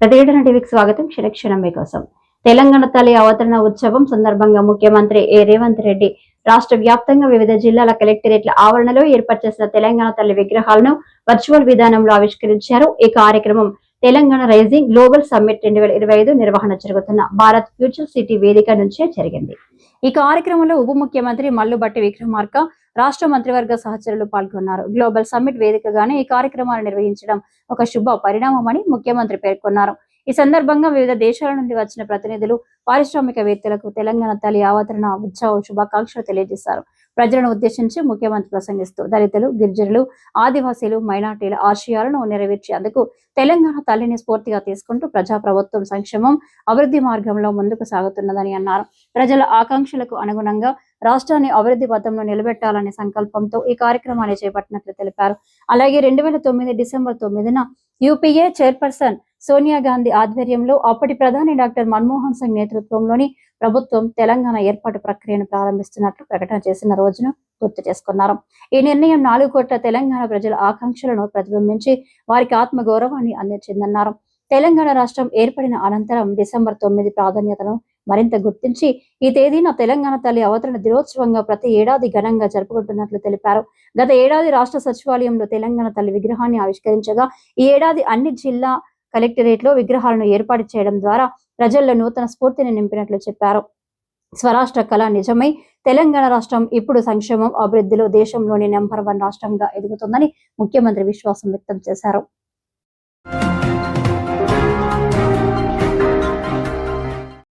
ప్రతిఘటన టీవీకి స్వాగతం. క్షణక్షణం మీకోసం. తెలంగాణ తల్లి అవతరణ ఉత్సవం సందర్భంగా ముఖ్యమంత్రి ఏ. రేవంత్ రెడ్డి రాష్ట్ర వ్యాప్తంగా వివిధ జిల్లాల కలెక్టరేట్ల ఆవరణలో ఏర్పాటు చేసిన తెలంగాణ తల్లి విగ్రహాలను వర్చువల్ విధానంలో ఆవిష్కరించారు. ఈ కార్యక్రమం తెలంగాణ రైజింగ్ గ్లోబల్ సమ్మిట్ రెండు వేల ఇరవై ఐదు నిర్వహణ జరుగుతున్న భారత్ ఫ్యూచర్ సిటీ వేదిక నుంచే జరిగింది. ఈ కార్యక్రమంలో ఉప ముఖ్యమంత్రి మల్లుబట్టి విక్రమార్క రాష్ట్ర మంత్రివర్గ సహచరులు పాల్గొన్నారు. గ్లోబల్ సమ్మిట్ వేదికగానే ఈ కార్యక్రమాలు నిర్వహించడం ఒక శుభ పరిణామమని ముఖ్యమంత్రి పేర్కొన్నారు. ఈ సందర్భంగా వివిధ దేశాల నుండి వచ్చిన ప్రతినిధులు పారిశ్రామికవేత్తలకు తెలంగాణ తల్లి ఆవతరణ ఉత్సవ శుభాకాంక్షలు తెలియజేశారు. ప్రజలను ఉద్దేశించి ముఖ్యమంత్రి ప్రసంగిస్తూ దళితులు గిరిజనులు ఆదివాసీలు మైనార్టీల ఆశయాలను నెరవేర్చేందుకు తెలంగాణ తల్లిని స్ఫూర్తిగా తీసుకుంటూ ప్రజా ప్రభుత్వం సంక్షేమం అభివృద్ధి మార్గంలో ముందుకు సాగుతున్నదని అన్నారు. ప్రజల ఆకాంక్షలకు అనుగుణంగా రాష్ట్రాన్ని అభివృద్ధి పథంలో నిలబెట్టాలనే సంకల్పంతో ఈ కార్యక్రమాన్ని చేపట్టినట్లు తెలిపారు. అలాగే రెండు వేల తొమ్మిది డిసెంబర్ తొమ్మిదిన యూపీఏ చైర్పర్సన్ సోనియా గాంధీ ఆధ్వర్యంలో అప్పటి ప్రధాని డాక్టర్ మన్మోహన్ సింగ్ నేతృత్వంలోని ప్రభుత్వం తెలంగాణ ఏర్పాటు ప్రక్రియను ప్రారంభిస్తున్నట్లు ప్రకటన చేసిన రోజును గుర్తు చేసుకున్నారు. ఈ నిర్ణయం నాలుగు కోట్ల తెలంగాణ ప్రజల ఆకాంక్షలను ప్రతిబింబించి వారికి ఆత్మ గౌరవాన్ని అందించిందన్నారు. తెలంగాణ రాష్ట్రం ఏర్పడిన అనంతరం డిసెంబర్ తొమ్మిది ప్రాధాన్యతను మరింత గుర్తించి ఈ తేదీన తెలంగాణ తల్లి అవతరణ దినోత్సవంగా ప్రతి ఏడాది ఘనంగా జరుపుకుంటున్నట్లు తెలిపారు. గత ఏడాది రాష్ట్ర సచివాలయంలో తెలంగాణ తల్లి విగ్రహాన్ని ఆవిష్కరించగా ఈ ఏడాది అన్ని జిల్లా కలెక్టరేట్లో విగ్రహాలను ఏర్పాటు చేయడం ద్వారా ప్రజల్లో నూతన స్ఫూర్తిని నింపినట్లు చెప్పారు. స్వరాష్ట్ర కళ నిజమై తెలంగాణ రాష్ట్రం ఇప్పుడు సంక్షేమం అభివృద్ధిలో దేశంలోని నెంబర్ వన్ రాష్ట్రంగా ఎదుగుతుందని ముఖ్యమంత్రి విశ్వాసం వ్యక్తం చేశారు.